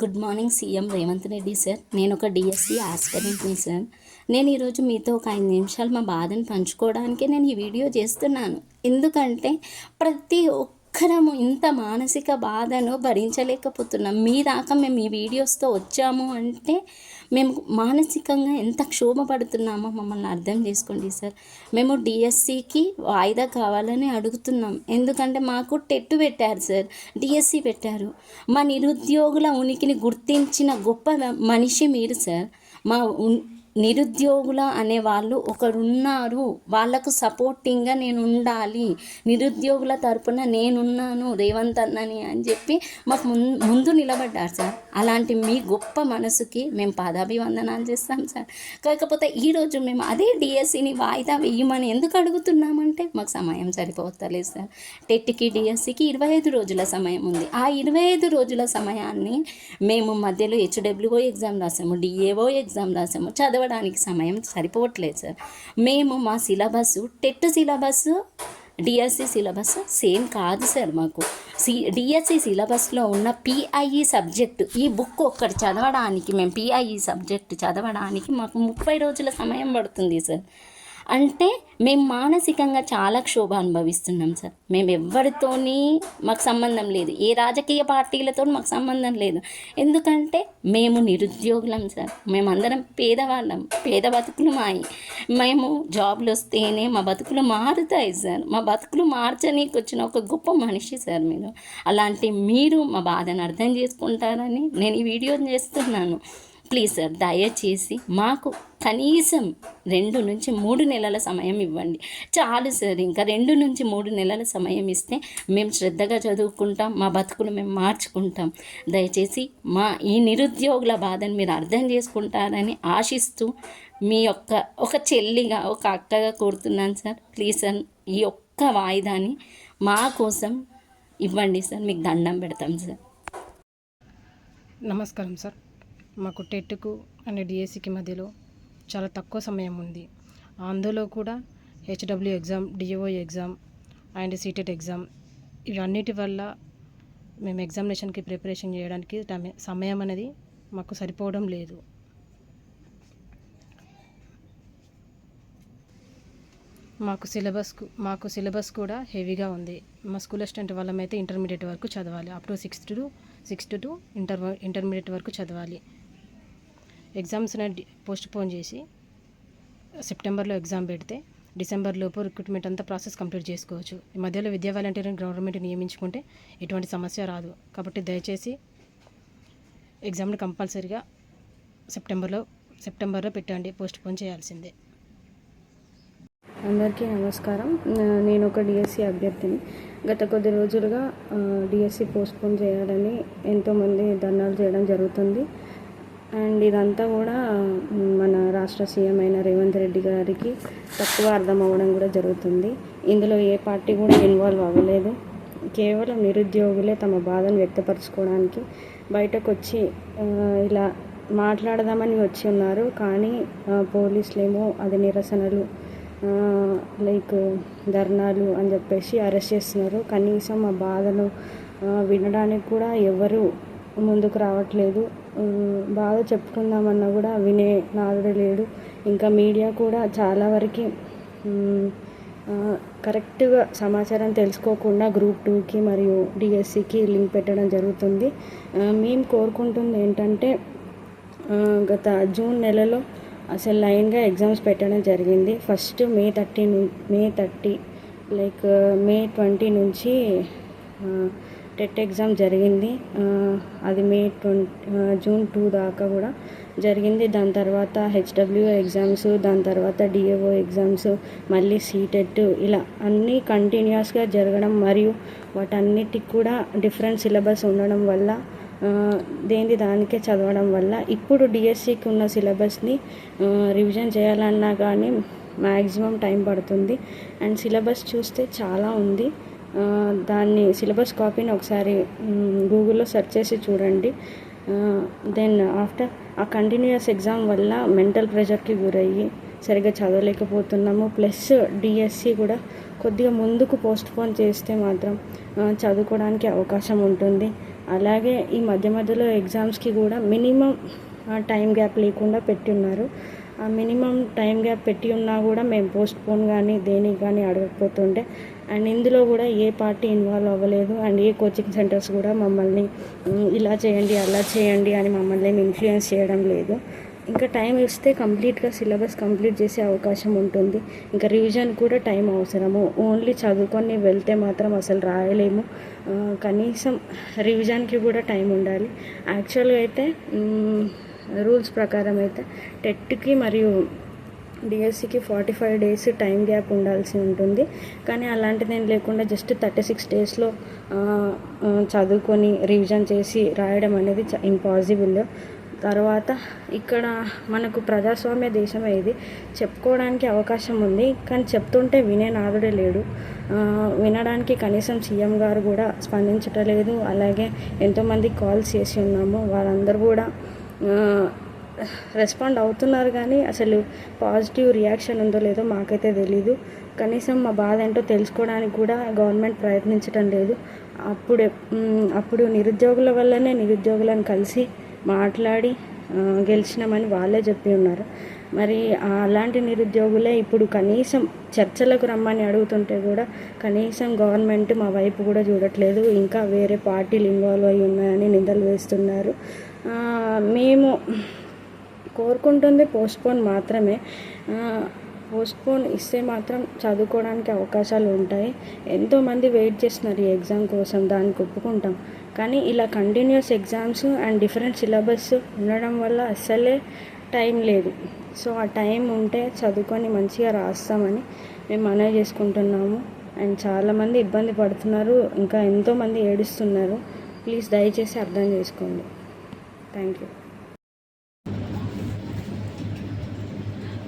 Good morning CM Revanth Reddy sir. నేను ఒక DSC ఆస్పిరెంట్ని sir. నేను ఈరోజు మీతో ఒక ఐదు నిమిషాలు మా బాధను పంచుకోవడానికే నేను ఈ వీడియో చేస్తున్నాను. ఎందుకంటే ప్రతి ఒక్కరము ఇంత మానసిక బాధను భరించలేకపోతున్నాం. మీ దాకా మేము ఈ వీడియోస్తో వచ్చాము అంటే మేము మానసికంగా ఎంత క్షోభపడుతున్నామో మమ్మల్ని అర్థం చేసుకోండి సార్. మేము డిఎస్సికి వాయిదా కావాలని అడుగుతున్నాం. ఎందుకంటే మాకు టెట్టు పెట్టారు సార్. డిఎస్సి పెట్టారు. మా నిరుద్యోగుల ఉనికిని గుర్తించిన గొప్ప మనిషి మీరు సార్. మా నిరుద్యోగుల అనే వాళ్ళు ఒకరున్నారు. వాళ్ళకు సపోర్టింగ్గా నేను ఉండాలి. నిరుద్యోగుల తరపున నేనున్నాను. రేవంత్ అన్నని అని చెప్పి మాకు ముం ముందు నిలబడ్డారు సార్. అలాంటి మీ గొప్ప మనసుకి మేము పాదాభివందనాలు చేస్తాం సార్. కాకపోతే ఈరోజు మేము అదే డిఎస్సిని వాయిదా వేయమని ఎందుకు అడుగుతున్నామంటే మాకు సమయం సరిపోతలేదు సార్. టెట్కి డిఎస్సికి ఇరవై ఐదు రోజుల సమయం ఉంది. ఆ ఇరవై ఐదు రోజుల సమయాన్ని మేము మధ్యలో హెచ్డబ్ల్యూఓ ఎగ్జామ్ రాసాము డిఏఓ ఎగ్జామ్ రాసాము చదవడానికి సమయం సరిపోవట్లేదు సార్. మేము మా syllabus TET syllabus DSC syllabus same కాదు సార్ మాకు. సి డిఎస్సి సిలబస్లో ఉన్న పిఐఈ సబ్జెక్టు ఈ బుక్ ఒక్కటి చదవడానికి మేము పిఐఈ సబ్జెక్ట్ చదవడానికి మాకు ముప్పై రోజుల సమయం పడుతుంది సార్. అంటే మేము మానసికంగా చాలా క్షోభ అనుభవిస్తున్నాం సార్. మేము ఎవరితోని మాకు సంబంధం లేదు. ఏ రాజకీయ పార్టీలతో మాకు సంబంధం లేదు. ఎందుకంటే మేము నిరుద్యోగులం సార్. మేమందరం పేదవాళ్ళం. పేద బతుకులు మాయి. మేము జాబ్లు వస్తేనే మా బతుకులు మారుతాయి సార్. మా బతుకులు మార్చనీకి వచ్చిన ఒక గొప్ప మనిషి సార్ మీరు. అలాంటి మీరు మా బాధను అర్థం చేసుకుంటారని నేను ఈ వీడియో చేస్తున్నాను. ప్లీజ్ సార్ దయచేసి మాకు కనీసం రెండు నుంచి మూడు నెలల సమయం ఇవ్వండి. చాలు సార్ ఇంకా రెండు నుంచి మూడు నెలల సమయం ఇస్తే మేము శ్రద్ధగా చదువుకుంటాం మా బతుకులు మేము మార్చుకుంటాం. దయచేసి మా ఈ నిరుద్యోగుల బాధను మీరు అర్థం చేసుకుంటారని ఆశిస్తూ మీ యొక్క ఒక చెల్లిగా ఒక అక్కగా కోరుతున్నాను సార్ ప్లీజ్ సార్ ఈ ఒక్క వాయిదాని మా కోసం ఇవ్వండి సార్ మీకు దండం పెడతాం సార్ నమస్కారం సార్ మాకు టెట్కు అండ్ డిఎస్సికి మధ్యలో చాలా తక్కువ సమయం ఉంది. అందులో కూడా HW exam DO exam and CTET exam ఇవన్నిటి వల్ల మేము ఎగ్జామినేషన్కి ప్రిపరేషన్ చేయడానికి సమయం అనేది మాకు సరిపోవడం లేదు. మాకు సిలబస్ మాకు సిలబస్ కూడా హెవీగా ఉంది. మా స్కూల్ అసిస్టెంట్ వాళ్ళమైతే ఇంటర్మీడియట్ వరకు చదవాలి. Up to sixth to sixth to inter intermediate వరకు చదవాలి. ఎగ్జామ్స్ని పోస్ట్పోన్ చేసి సెప్టెంబర్లో ఎగ్జామ్ పెడితే డిసెంబర్ లోపు రిక్రూట్మెంట్ అంతా ప్రాసెస్ కంప్లీట్ చేసుకోవచ్చు. ఈ మధ్యలో విద్యా వాలంటీర్ని గవర్నమెంట్ నియమించుకుంటే ఎటువంటి సమస్య రాదు. కాబట్టి దయచేసి ఎగ్జామ్ని కంపల్సరీగా సెప్టెంబర్లో సెప్టెంబర్లో పెట్టండి పోస్ట్ పోన్ చేయాల్సిందే. అందరికీ నమస్కారం. నేను ఒక డిఎస్సి అభ్యర్థిని. గత కొద్ది రోజులుగా డిఎస్సి పోస్ట్పోన్ చేయాలని ఎంతోమంది ధర్నాలు చేయడం జరుగుతుంది. అండ్ ఇదంతా కూడా మన రాష్ట్ర సీఎం అయిన రేవంత్ రెడ్డి గారికి తక్కువ అర్థం అవ్వడం కూడా జరుగుతుంది. ఇందులో ఏ పార్టీ కూడా ఇన్వాల్వ్ అవ్వలేదు. కేవలం నిరుద్యోగులే తమ బాధను వ్యక్తపరచుకోవడానికి బయటకు వచ్చి ఇలా మాట్లాడదామని వచ్చి ఉన్నారు. కానీ పోలీసులేమో అది నిరసనలు లైక్ ధర్నాలు అని చెప్పేసి అరెస్ట్ చేస్తున్నారు. కనీసం ఆ బాధను వినడానికి కూడా ఎవరు ముందుకు రావట్లేదు. బాధ చెప్పుకుందామన్నా కూడా వినే నాదుడు లేడు. ఇంకా మీడియా కూడా చాలా వరకు కరెక్ట్గా సమాచారం తెలుసుకోకుండా గ్రూప్ టూకి మరియు డిఎస్సికి లింక్ పెట్టడం జరుగుతుంది. మేము కోరుకుంటుంది ఏంటంటే గత జూన్ నెలలో అసలు లైన్గా ఎగ్జామ్స్ పెట్టడం జరిగింది. First May thirty May thirty like May twenty నుంచి టెట్ ఎగ్జామ్ జరిగింది. అది మే ట్వంటీ జూన్ టూ దాకా కూడా జరిగింది. దాని తర్వాత హెచ్డబ్ల్యూ ఎగ్జామ్స్ దాని తర్వాత డిఏఓ ఎగ్జామ్స్ మళ్ళీ సీటెట్ ఇలా అన్నీ కంటిన్యూస్గా జరగడం మరియు వాటన్నిటికి కూడా డిఫరెంట్ సిలబస్ ఉండడం వల్ల దేని దానికే చదవడం వల్ల ఇప్పుడు డిఎస్సికి ఉన్న సిలబస్ని రివిజన్ చేయాలన్నా కానీ మ్యాక్సిమం టైం పడుతుంది. అండ్ సిలబస్ చూస్తే చాలా ఉంది. దాన్ని సిలబస్ కాపీని ఒకసారి గూగుల్లో సెర్చ్ చేసి చూడండి. దెన్ ఆఫ్టర్ ఆ కంటిన్యూస్ ఎగ్జామ్ వల్ల మెంటల్ ప్రెషర్కి గురయ్యి సరిగ్గా చదవలేకపోతున్నాము. ప్లస్ డిఎస్సి కూడా కొద్దిగా ముందుకు పోస్ట్ పోన్ చేస్తే మాత్రం చదువుకోవడానికి అవకాశం ఉంటుంది. అలాగే ఈ మధ్య మధ్యలో ఎగ్జామ్స్కి కూడా మినిమం టైం గ్యాప్ లేకుండా పెట్టి ఉన్నారు. ఆ మినిమం టైం గ్యాప్ పెట్టి ఉన్నా కూడా మేము పోస్ట్ పోన్ కానీ దేనికి కానీ అడగకపోతుంటే అండ్ ఇందులో కూడా ఏ పార్టీ ఇన్వాల్వ్ అవ్వలేదు అండ్ ఏ కోచింగ్ సెంటర్స్ కూడా మమ్మల్ని ఇలా చేయండి అలా చేయండి అని మమ్మల్ని ఏమి ఇన్ఫ్లుయెన్స్ చేయడం లేదు. ఇంకా టైం ఇస్తే కంప్లీట్గా సిలబస్ కంప్లీట్ చేసే అవకాశం ఉంటుంది. ఇంకా రివిజన్ కూడా టైం అవసరము. ఓన్లీ చదువుకొని వెళ్తే మాత్రం అసలు రాయలేము. కనీసం రివిజన్కి కూడా టైం ఉండాలి. యాక్చువల్గా అయితే రూల్స్ ప్రకారం అయితే టెట్కి మరియు డిఎస్సికి forty five days time gap ఉండాల్సి ఉంటుంది. కానీ అలాంటిది ఏం లేకుండా జస్ట్ థర్టీ సిక్స్ డేస్లో చదువుకొని రివిజన్ చేసి రాయడం అనేది ఇంపాసిబుల్ తర్వాత ఇక్కడ మనకు ప్రజాస్వామ్య దేశం ఇది. చెప్పుకోవడానికి అవకాశం ఉంది కానీ చెప్తుంటే వినే నాదుడే లేడు. వినడానికి కనీసం సీఎం గారు కూడా స్పందించటలేదు. అలాగే ఎంతోమంది కాల్స్ చేసి ఉన్నాము. వాళ్ళందరూ కూడా రెస్పాండ్ అవుతున్నారు కానీ అసలు పాజిటివ్ రియాక్షన్ ఉందో లేదో మాకైతే తెలీదు. కనీసం మా బాధ ఏంటో తెలుసుకోవడానికి కూడా గవర్నమెంట్ ప్రయత్నించడం లేదు. అప్పుడే అప్పుడు నిరుద్యోగుల వల్లనే నిరుద్యోగులను కలిసి మాట్లాడి గెలిచినామని వాళ్ళే చెప్పి ఉన్నారు. మరి అలాంటి నిరుద్యోగులే ఇప్పుడు కనీసం చర్చలకు రమ్మని అడుగుతుంటే కూడా కనీసం గవర్నమెంట్ మా వైపు కూడా చూడట్లేదు. ఇంకా వేరే పార్టీలు ఇన్వాల్వ్ అయి ఉన్నాయని నిందలు వేస్తున్నారు. మేము కోరుకుంటుంది పోస్ట్పోన్ మాత్రమే. పోస్ట్పోన్ ఇస్తే మాత్రం చదువుకోవడానికి అవకాశాలు ఉంటాయి. ఎంతోమంది వెయిట్ చేస్తున్నారు ఈ ఎగ్జామ్ కోసం దానికి ఒప్పుకుంటాం. కానీ ఇలా continuous exams and different syllabus ఉండడం వల్ల అస్సలే టైం లేదు. సో ఆ టైం ఉంటే చదువుకొని మంచిగా రాస్తామని మేము మనవి చేసుకుంటున్నాము. అండ్ చాలామంది ఇబ్బంది పడుతున్నారు ఇంకా ఎంతోమంది ఏడుస్తున్నారు. ప్లీజ్ దయచేసి అర్థం చేసుకోండి. Thank you.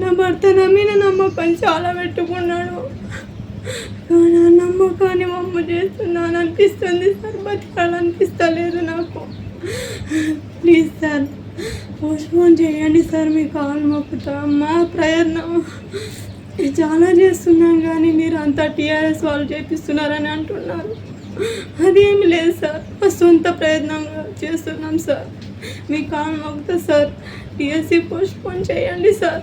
నా భర్త నా మీద నమ్మకం చాలా పెట్టుకున్నాడు. కానీ ఆ నమ్మకాన్ని మమ్మ చేస్తున్నాను అనిపిస్తుంది సార్. బతకాలనిపిస్తలేదు నాకు. ప్లీజ్ సార్ పోస్ట్పోన్ చేయండి సార్. మీ కాల్ మొక్కుతా మా ప్రయత్నం. చాలా చేస్తున్నాం కానీ మీరు అంతా టీఆర్ఎస్ వాళ్ళు చేపిస్తున్నారని అంటున్నారు. అదేమి లేదు సార్. మా సొంత ప్రయత్నంగా చేస్తున్నాం సార్. మీ కాల్ మొక్కుతా సార్. పిఎస్సి పోస్ట్పోన్ చేయండి సార్.